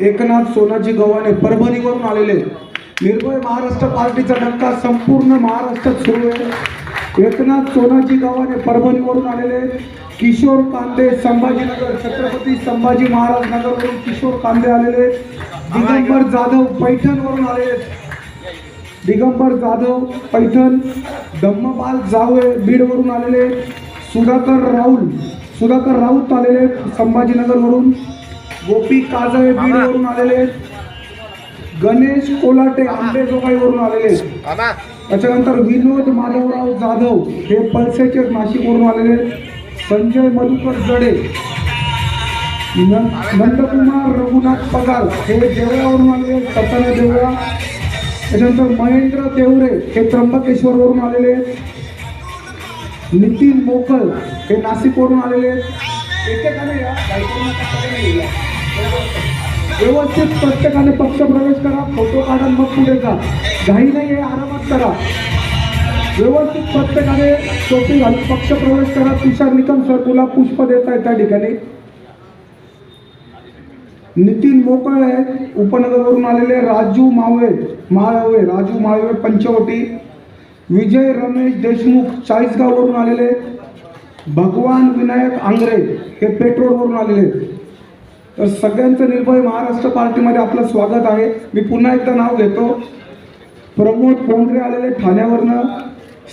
एकनाथ सोनाजी गव्हाणे परभणीवरून आलेले निर्भय महाराष्ट्र पार्टीचा डंका संपूर्ण महाराष्ट्रात सुरू आहे. एकनाथ सोनाजी गव्हाणे परभणीवरून आलेले किशोर कांदे संभाजीनगर छत्रपती संभाजी महाराज नगरवरून किशोर कांदे आलेले दिगंबर जाधव पैठणवरून आलेले दिगंबर जाधव पैठण धम्मपाल जावळे बीडवरून आलेले सुधाकर राहुल सुधाकर राऊत आलेले संभाजीनगरवरून. गोपी काजळे बीडवरून आलेले गणेश कोलाटे आंबेजोगाईवरून आलेले त्याच्यानंतर विनोद माधवराव जाधव हे पळसेचे नाशिकवरून आलेले संजय मधुकर जडे. नंदकुमार रघुनाथ पगार हे देवळावरून आलेले सताना देवळा. त्याच्यानंतर महेंद्र देवरे हे त्र्यंबकेश्वरवरून आलेले नितीन मोकल हे नाशिकवरून आलेले या, व्यवस्थित प्रत्येकाने पक्ष प्रवेश करा फोटो काढा मग पुढे जा. घाई नाही आहे आरामात करा. व्यवस्थित प्रत्येकाने टोपी घालून पक्ष प्रवेश करा. तुषार निकम सर तुला पुष्प देत आहे त्या ठिकाणी. नितीन मोकळ आहेत उपनगरवरून आलेले राजू मावळे माळवे राजू माळवे पंचवटी. विजय रमेश देशमुख चाळीसगाववरून आलेले भगवान विनायक आंग्रे हे पेट्रोलवरून आलेले तर सगळ्यांचं निर्भय महाराष्ट्र पार्टीमध्ये आपलं स्वागत आहे. मी पुन्हा एकदा नाव घेतो. प्रमोद पोंढरे आलेले ठाण्यावरनं.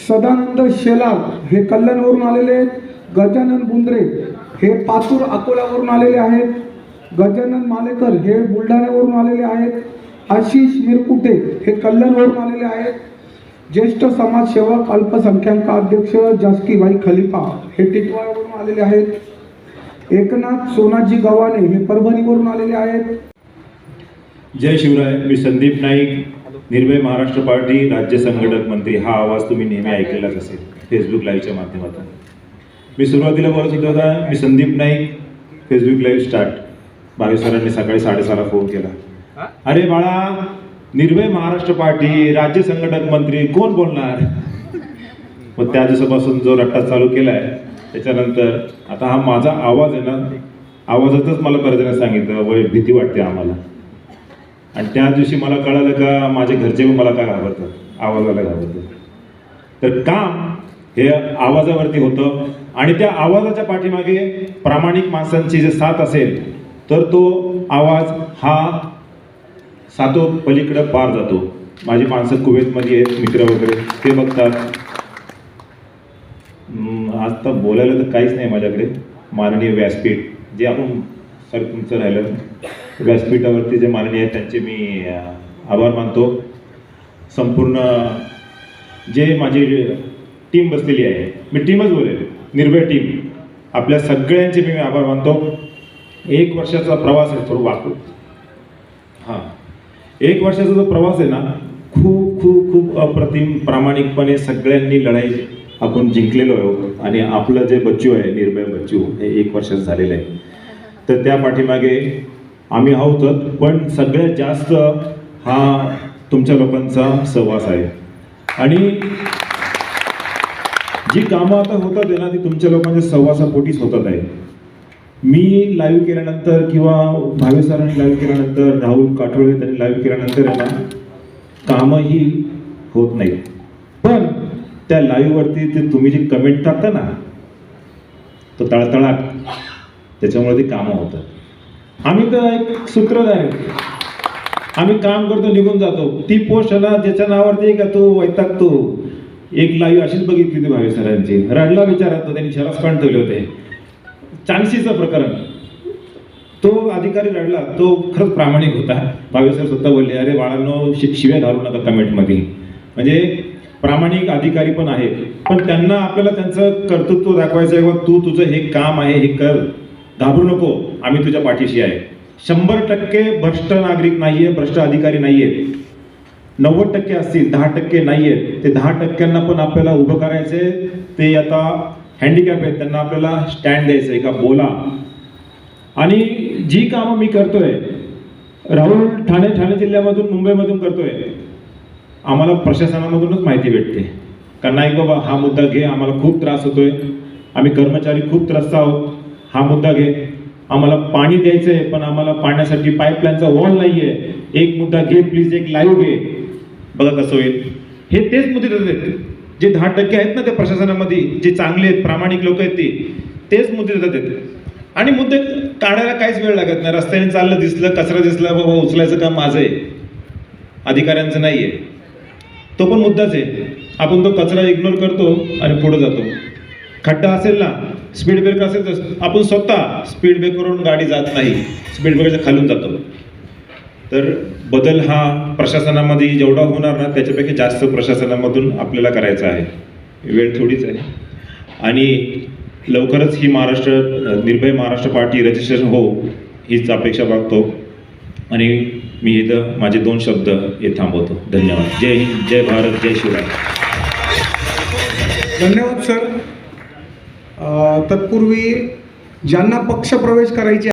सदानंद शेलार हे कल्याणवरून आलेले गजानन बुंद्रे हे पातूर अकोल्यावरून आलेले आहेत. गजानन मालेकर हे बुलढाण्यावरून आलेले आहेत. आशिष मिरकुटे हे कल्याणवरून आलेले आहेत. ज्येष्ठ समाजसेवक अल्पसंख्याक अध्यक्ष जास्कीबाई खलिफा हे टिटवाळावरून आलेले आहेत. एकनाथ सोनाजी गव्हाणे हे परभणीवरून आलेले आहेत. जय शिवराय मी संदीप नाईक निर्भय महाराष्ट्र पार्टी राज्य संघटक मंत्री. हा आवाज तुम्ही नेहमी ऐकलेलाच असेल फेसबुक लाईव्हच्या माध्यमातून. मी सुरुवातीला बोलत होतो होता मी Sandeep Naik Facebook live start बावीस सरांनी सकाळी साडेसहाला फोन केला. अरे बाळा निर्भय महाराष्ट्र पार्टी राज्य संघटक मंत्री कोण बोलणार? मग त्या दिवसापासून जो रट्टा चालू केलाय त्याच्यानंतर आता हा माझा आवाज आहे ना आवाजातच मला बरेच सांगितलं वय भीती वाटते आम्हाला. आणि त्या दिवशी मला कळालं का माझे घरचे पण मला का घाबरतात? आवाजाला घाबरतात. तर काम हे आवाजावरती होतं आणि त्या आवाजाच्या पाठीमागे प्रामाणिक माणसांची जे साथ असेल तर तो आवाज हा सातो पलीकडं पार जातो. माझी माणसं कुवेतमध्ये आहेत मित्र वगैरे ते बघतात. आज तर बोलायला तर काहीच नाही माझ्याकडे. माननीय व्यासपीठ जे आपण सर तुमचं राहिलं व्यासपीठावरती जे माननीय आहेत त्यांचे मी आभार मानतो. संपूर्ण जे माझी टीम बसलेली आहे मी टीमच बोलेल निर्भय टीम. आपल्या सगळ्यांचे मी आभार मानतो. एक वर्षाचा प्रवास आहे थोडं वाकू हां. एक वर्षाचा जो प्रवास आहे ना खूप खूप खूप अप्रतिम प्रामाणिकपणे सगळ्यांनी लढाई आपण जिंकलेलो आहोत. आणि आपलं जे बच्चू आहे निर्भय बच्चू हे एक वर्षाचं झालेलं आहे. तर त्या पाठीमागे आम्ही आहोतच पण सगळ्यात जास्त हा तुमच्या लोकांचा सहवास आहे. आणि जी कामं आता होतात आहे ना ती तुमच्या लोकांच्या सहवासापोटीच होतात आहे. मी लाईव्ह केल्यानंतर किंवा भावे सरांनी लाईव्ह केल्यानंतर राहुल काठोळे त्यांनी लाईव्ह केल्यानंतर यांना कामही होत नाही पण त्या लाईव्हवरती ते तुम्ही जे कमेंट टाकता ना तो तळतळाट त्याच्यामुळे ती कामं होतात. आम्ही तर एक सूत्रधार आहे. आम्ही काम करतो निघून जातो. ती पोस्ट आला ज्याच्या नावावरती का तो वैतागतो एक लाईव्ह अशीच बघितली होती भावे सरांची रडला विचारत त्यांनी शरस पण ठेवले होते. चान्सीचं प्रकरण. तो अधिकारी रडला. तो खरंच प्रामाणिक होता. भावे सर स्वतः बोलले अरे बाळांनो शि शिव्या घालू नका कमेंटमध्ये. म्हणजे प्रामाणिक अधिकारी पण आहेत. पण त्यांना आपल्याला त्यांचं कर्तृत्व दाखवायचं आहे किंवा तू तुझं हे काम आहे हे कर. घाबरू नको. आम्ही तुझ्या पाठीशी आहे. शंभर टक्के भ्रष्ट नागरिक नाहीये भ्रष्ट अधिकारी नाहीये. नव्वद टक्के असतील दहा टक्के नाही आहेत ते दहा टक्क्यांना पण आपल्याला उभं करायचे ते आता हँडिकॅप आहेत त्यांना आपल्याला स्टँड द्यायचं आहे का? बोला. आणि जी कामं मी करतोय राहुल ठाणे ठाणे जिल्ह्यामधून मुंबईमधून करतोय आम्हाला प्रशासनामधूनच माहिती भेटते. का नाही बाबा हा मुद्दा घे आम्हाला खूप त्रास होतोय. आम्ही कर्मचारी खूप त्रस्त आहोत. हा मुद्दा घे. आम्हाला पाणी द्यायचंय पण आम्हाला पाण्यासाठी पाईपलाईनचा वॉल नाहीये. एक मुद्दा घे प्लीज एक लाईव्ह घे. बघा कसं होईल. हे तेच मुद्दे देतात. जे दहा टक्के आहेत ना त्या प्रशासनामध्ये जे चांगले आहेत प्रामाणिक लोक आहेत ते तेच मुद्दे देतात येते आणि मुद्दे काढायला काहीच वेळ लागत नाही. रस्त्याने चाललं दिसलं कचरा दिसला बाबा उचलायचं काम माझं आहे. अधिकाऱ्यांचं नाही आहे तो पण मुद्दाच आहे. आपण तो कचरा इग्नोर करतो आणि पुढे जातो. खड्डा असेल ना स्पीड ब्रेकर असेल तर आपण स्वतः स्पीड ब्रेकरवरून गाडी जात नाही. स्पीड ब्रेकरच्या खालून जातो. तर बदल हा प्रशासनामध्ये जेवढा होणार ना त्याच्यापैकी जास्त प्रशासनामधून आपल्याला करायचा आहे. वेळ थोडीच आहे. आणि लवकरच ही महाराष्ट्र निर्भय महाराष्ट्र पार्टी रजिस्ट्रेशन हो हीच अपेक्षा बघतो आणि मी इथं माझे दोन शब्द हे थांबवतो. धन्यवाद. जय हिंद जय भारत जय शिवराय. धन्यवाद सर. तत्पूर्वी ज्यांना पक्ष प्रवेश करायचे